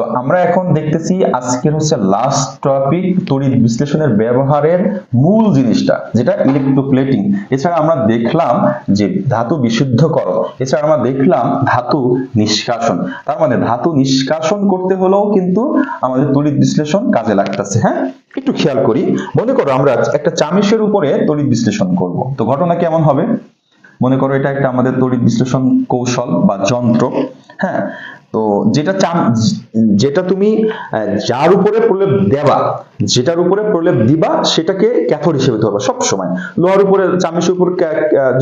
তো আমরা এখন দেখতেছি আজকের হচ্ছে লাস্ট টপিক তড়িৎ বিশ্লেষণের ব্যবহারের মূল জিনিসটা, যেটা ইলেকট্রোপ্লেটিং এছাড়া আমরা দেখলাম যে ধাতু বিশুদ্ধকরণ, এছাড়া আমরা দেখলাম ধাতু নিষ্কাশন। তার মানে ধাতু নিষ্কাশন করতে হলেও কিন্তু আমাদের তড়িৎ বিশ্লেষণ কাজে লাগতেছে হ্যাঁ? একটু খেয়াল করি। মনে করো আমরা একটা চামিশের উপরে তড়িৎ বিশ্লেষণ করব। তো ঘটনা কেমন হবে? মনে করো এটা একটা আমাদের তড়িৎ বিশ্লেষণ কৌশল বা যন্ত্র হ্যাঁ? তো যেটা যেটা তুমি যার উপরে প্রলেপ দেবা যেটার উপরে প্রলেপ দিবা সেটাকে ক্যাথর হিসেবে ধরবা সব সময় লোহার উপরে চামিশের উপর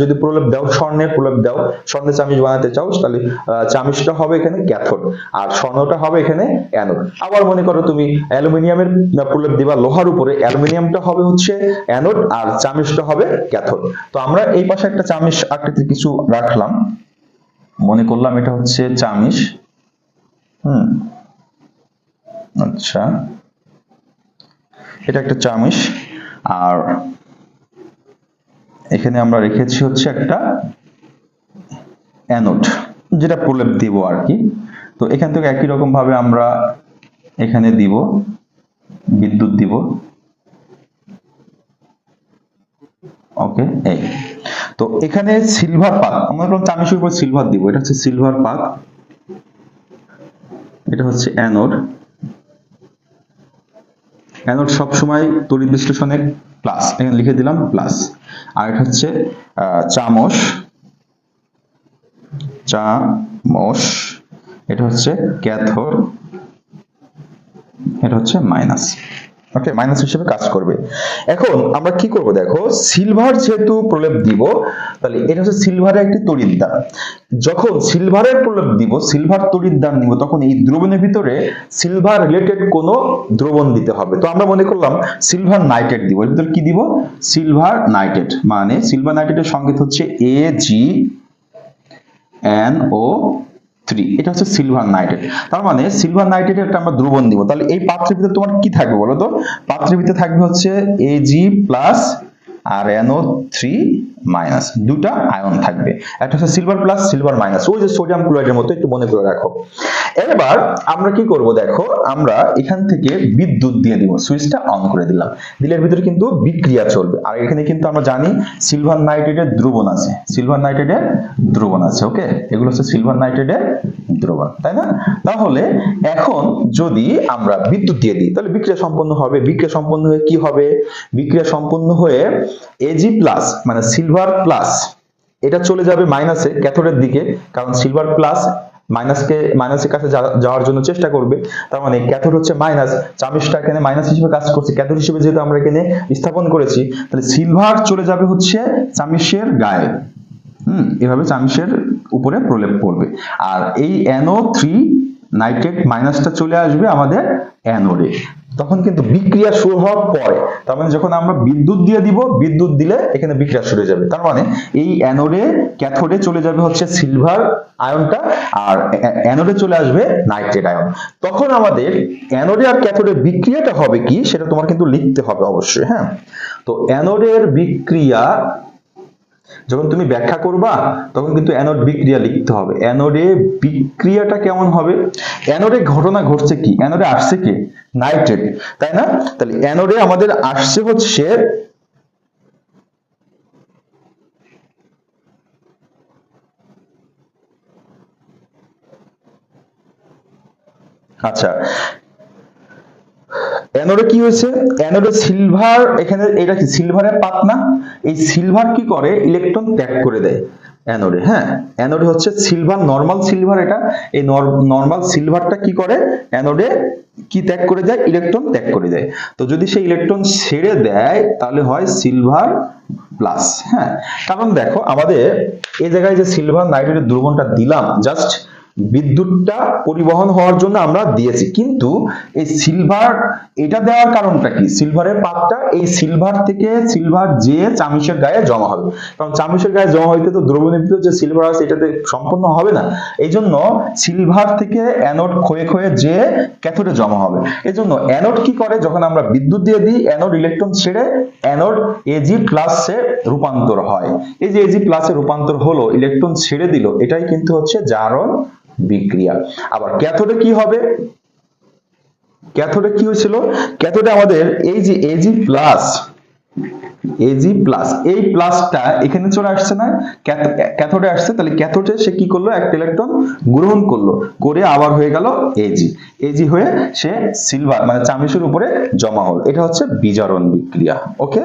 যদি প্রলেপ দাও স্বর্ণের প্রলেপ দাও স্বর্ণের চামিচ বানাতে চাও তাহলে আহ, চামিচটা হবে এখানে ক্যাথর আর স্বর্ণটা হবে এখানে অ্যানোড। আবার মনে করো তুমি অ্যালুমিনিয়ামের প্রলেপ দিবা লোহার উপরে অ্যালুমিনিয়ামটা হবে হচ্ছে অ্যানোড আর চামিচটা হবে ক্যাথোড। তো আমরা এই পাশে একটা চামিচ আকৃতির কিছু রাখলাম। মনে করলাম এটা হচ্ছে চামিচ। আচ্ছা। এটা একটা চামিচ। আর এখানে আমরা রেখেছি হচ্ছে একটা যেটা প্রলেপ দিব আর কি। তো এখান থেকে একই রকম ভাবে আমরা এখানে দিব, বিদ্যুৎ দিব। ওকে, এই। তো এখানে সিলভার পাত, আমরা কোনো উপর সিলভার দিব, এটা হচ্ছে সিলভার পাত। এটা হচ্ছে অ্যানোড অ্যানোড সবসময় তড়িৎ বিশ্লেষণে প্লাস এখানে লিখে দিলাম প্লাস আর এটা হচ্ছে আহ, চামচ চামচ এটা হচ্ছে ক্যাথোড। এটা হচ্ছে মাইনাস ওকে মাইনাস হিসেবে কাজ করবে। এখন আমরা কি করব দেখো সিলভার যেহেতু প্রলেপ দিব, তাহলে এটা হচ্ছে সিলভারের একটি তড়িৎদ্বার যখন সিলভারের প্রলেপ দিব সিলভার তড়িৎদ্বার নিব, তখন এই দ্রবণের ভিতরে সিলভার রিলেটেড কোনো দ্রবণ দিতে হবে। তো আমরা মনে করলাম সিলভার নাইট্রেট দিব, এর ভিতরে কি দিব? সিলভার নাইট্রেট মানে সিলভার নাইট্রেটের সংকেত হচ্ছে এ জি এন ও থ্রি এটা হচ্ছে সিলভার নাইট্রেট তার মানে সিলভার নাইট্রেটের একটা আমরা দ্রবণ দিব। তাহলে এই পাত্রের ভিতরে তোমার কি থাকবে বলো তো? পাত্রের ভিতরে থাকবে হচ্ছে এজি প্লাস আর এনও থ্রি মাইনাস দুটা আয়ন থাকবে। একটা হচ্ছে সিলভার প্লাস সিলভার মাইনাস ওই যে সোডিয়াম ক্লোরাইডের মতো একটু মনে করে রাখো। এবার আমরা কি করব দেখো? আমরা এখান থেকে বিদ্যুৎ দিয়ে দিব। সুইচটা অন করে দিলাম। দিলের ভিতরে কিন্তু বিক্রিয়া চলবে। আর এখানে কিন্তু আমরা জানি সিলভার নাইট্রেটের দ্রবণ আছে। সিলভার নাইট্রেটের দ্রবণ আছে ওকে এগুলো হচ্ছে সিলভার নাইট্রেটের দ্রবণ তাই না? তাহলে এখন যদি আমরা বিদ্যুৎ দিয়ে দিই, তাহলে বিক্রিয়া সম্পন্ন হবে। বিক্রিয়া সম্পন্ন হয়ে কি হবে? বিক্রিয়া সম্পন্ন হয়ে এজি প্লাস মানে সিলভার প্লাস এটা চলে যাবে মাইনাসে ক্যাথোডের দিকে। কারণ সিলভার প্লাস মাইনাসকে মাইনাসের কাছে যাওয়ার জন্য চেষ্টা করবে। তার মানে ক্যাথোড হচ্ছে মাইনাস চামিচটা এখানে মাইনাস হিসেবে কাজ করছে। ক্যাথোড হিসেবে যেহেতু আমরা এখানে স্থাপন করেছি, তাহলে সিলভার চলে যাবে হচ্ছে চামিচের গায়ে। হুম, এভাবে চামিচের উপরে প্রলেপ পড়বে। আর এই NO থ্রি নাইট্রেট মাইনাসটা চলে আসবে আমাদের অ্যানোডে তখন কিন্তু বিক্রিয়া শুরু হওয়ার পরে, তার মানে যখন আমরা বিদ্যুৎ দিয়ে দিব, বিদ্যুৎ দিলে এখানে বিক্রিয়া শুরু হয়ে যাবে। তার মানে এই অ্যানোডে ক্যাথোডে চলে যাবে হচ্ছে সিলভার আয়নটা আর অ্যানোডে চলে আসবে নাইট্রেট আয়ন তখন আমাদের অ্যানোডে আর ক্যাথোডের বিক্রিয়াটা হবে কি, সেটা তোমার কিন্তু লিখতে হবে অবশ্যই হ্যাঁ? তো অ্যানোডের বিক্রিয়া যখন তুমি ব্যাখ্যা করবা, তখন কিন্তু অ্যানোড বিক্রিয়া লিখতে হবে। অ্যানোডে বিক্রিয়াটা কেমন হবে? অ্যানোডে ঘটনা ঘটছে কি? অ্যানোডে আসছে কি? নাইট্রেট তাই না? তাহলে অ্যানোডে আমাদের আসছে হচ্ছে আচ্ছা অ্যানোডে কি হয়েছে? অ্যানোডে সিলভার, এখানে এটা কি, সিলভারের পাত না এই সিলভার কি করে? ইলেকট্রন ত্যাগ করে দেয় অ্যানোডে হ্যাঁ? অ্যানোডে হচ্ছে সিলভার, নর্মাল সিলভার এটা। এই নর্মাল সিলভারটা কি করে? অ্যানোডে কি ত্যাগ করে দেয়? ইলেকট্রন ত্যাগ করে দেয়। তো যদি সেই ইলেকট্রন ছেড়ে দেয়, তাহলে হয় সিলভার প্লাস হ্যাঁ? কারণ দেখো, আমাদের এই জায়গায় যে সিলভার নাইট্রেটের দ্রবণটা দিলাম, জাস্ট বিদ্যুৎটা পরিবহন হওয়ার জন্য আমরা দিয়েছি। কিন্তু এই সিলভার এটা দেওয়ার কারণটা কি? সিলভারের পাতটা এই সিলভার থেকে সিলভার যে চামিচের গায়ে জমা হবে। কারণ চামিচের গায়ে জমা হইতে তো দ্রবণের ভিতরে যে সিলভার আছে, এটাতে সম্পূর্ণ হবে না। এই জন্য সিলভার থেকে অ্যানোড ক্ষয়ে ক্ষয়ে যে ক্যাথোডে জমা হবে। এই জন্য অ্যানোড কি করে? যখন আমরা বিদ্যুৎ দিয়ে দিই অ্যানোড ইলেকট্রন ছেড়ে অ্যানোড এজি প্লাসে রূপান্তর হয়। এই যে এজি প্লাসে রূপান্তর হলো ইলেকট্রন ছেড়ে দিল, এটাই কিন্তু হচ্ছে জারণ বিক্রিয়া। আবার ক্যাথোডে কি হবে? ক্যাথোডে কি হয়েছিল? ক্যাথোডে আমাদের এই যে এজি প্লাস এজি প্লাস এই প্লাসটা এখানে চলে আসছে না? ক্যাথোডে আসছে, তাহলে ক্যাথোডে সে কি করল? একটা ইলেকট্রন গ্রহণ করল, করে আবার হয়ে গেল এজি এজি হয়ে সে সিলভার মানে চামিচের উপরে জমা হলো। এটা হচ্ছে বিজারণ বিক্রিয়া ওকে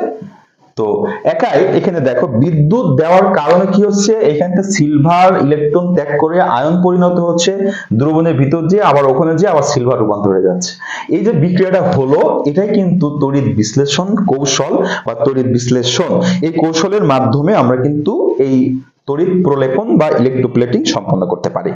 তো একাই এখানে দেখো বিদ্যুৎ দেওয়ার কারণে কি হচ্ছে? এখানটা সিলভার ইলেকট্রন ত্যাগ করে আয়ন পরিণত হচ্ছে দ্রবণের ভিতর দিয়ে, আবার ওখানে যে আবার সিলভার রূপান্তর হয়ে যাচ্ছে। এই যে বিক্রিয়াটা হলো, এটাই কিন্তু তড়িৎ বিশ্লেষণ কৌশল বা তড়িৎ বিশ্লেষণ। এই কৌশলের মাধ্যমে আমরা কিন্তু এই তড়িৎ প্রলেপন বা ইলেকট্রোপ্লেটিং সম্পন্ন করতে পারি।